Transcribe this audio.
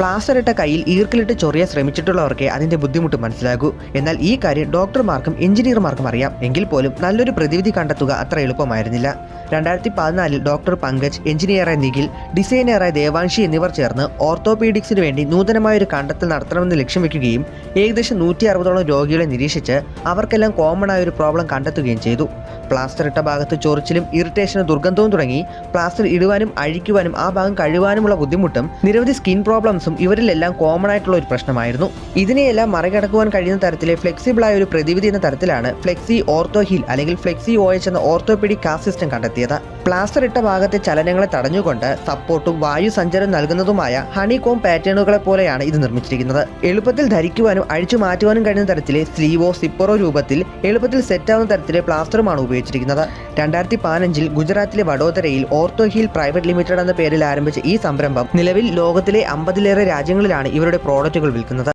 Plaster ഇട്ട കയ്യിൽ ഈർക്കിലിട്ട് ചൊറിയാൻ ശ്രമിച്ചിട്ടുള്ളവർക്ക് അതിന്റെ ബുദ്ധിമുട്ട് മനസ്സിലാകൂ. എന്നാൽ ഈ കാര്യം ഡോക്ടർമാർക്കും എഞ്ചിനീയർമാർക്കും അറിയാം. എങ്കിൽ പോലും നല്ലൊരു പ്രതിവിധി കണ്ടെത്തുക അത്ര എളുപ്പമായിരുന്നില്ല. രണ്ടായിരത്തി പതിനാലിൽ ഡോക്ടർ പങ്കജ് എഞ്ചിനീയറായ നിഖിൽ ഡിസൈനറായ ദേവാൻഷി എന്നിവർ ചേർന്ന് ഓർത്തോപീഡിക്സിന് വേണ്ടി നൂതനമായ ഒരു കണ്ടെത്തൽ നടത്തണമെന്ന് ലക്ഷ്യം വെക്കുകയും ഏകദേശം നൂറ്റി അറുപതോളം രോഗികളെ നിരീക്ഷിച്ച് അവർക്കെല്ലാം കോമൺ ആയ ഒരു പ്രോബ്ലം കണ്ടെത്തുകയും ചെയ്തു. പ്ലാസ്റ്റർ ഇട്ട ഭാഗത്ത് ചൊറിച്ചിലും ഇറിറ്റേഷനും ദുർഗന്ധവും തുടങ്ങി പ്ലാസ്റ്റർ ഇടുവാനും അഴിക്കുവാനും ആ ഭാഗം കഴിവാനുമുള്ള ബുദ്ധിമുട്ടും നിരവധി സ്കിൻ പ്രോബ്ലംസും ഇവരിലെല്ലാം കോമൺ ആയിട്ടുള്ള ഒരു പ്രശ്നമായിരുന്നു. ഇതിനെയെല്ലാം മറികടക്കുവാൻ കഴിയുന്ന തരത്തിലെ ഫ്ലെക്സിബിൾ ആയ ഒരു പ്രതിവിധി എന്ന തരത്തിലാണ് ഫ്ലെക്സി ഓർത്തോ ഹീൽ അല്ലെങ്കിൽ ഫ്ലെക്സി ഒ എച്ച് എന്ന ഓർത്തോപെഡിക് കാസ്റ്റ് സിസ്റ്റം കണ്ടെത്തിയത്. പ്ലാസ്റ്റർ ഇട്ട ഭാഗത്തെ ചലനങ്ങളെ തടഞ്ഞുകൊണ്ട് സപ്പോർട്ടും വായു സഞ്ചാരം നൽകുന്നതുമായ ഹണി കോം പാറ്റേണുകളെ പോലെയാണ് ഇത് നിർമ്മിച്ചിരിക്കുന്നത്. എളുപ്പത്തിൽ ധരിക്കുവാനും അഴിച്ചു മാറ്റുവാനും കഴിയുന്ന തരത്തിലെ സ്ലീവോ സിപ്പറോ രൂപത്തിൽ എളുപ്പത്തിൽ സെറ്റാവുന്ന തരത്തിലെ പ്ലാസ്റ്ററുമാണ് ഉപയോഗിച്ചിരിക്കുന്നത്. രണ്ടായിരത്തി പതിനഞ്ചിൽ ഗുജറാത്തിലെ വഡോദരയിൽ ഓർത്തോ ഹീൽ പ്രൈവറ്റ് ലിമിറ്റഡ് എന്ന പേരിൽ ആരംഭിച്ച ഈ സംരംഭം നിലവിൽ ലോകത്തിലെ അമ്പതിലേറെ രാജ്യങ്ങളിലാണ് ഇവരുടെ പ്രോഡക്റ്റുകൾ വിൽക്കുന്നത്.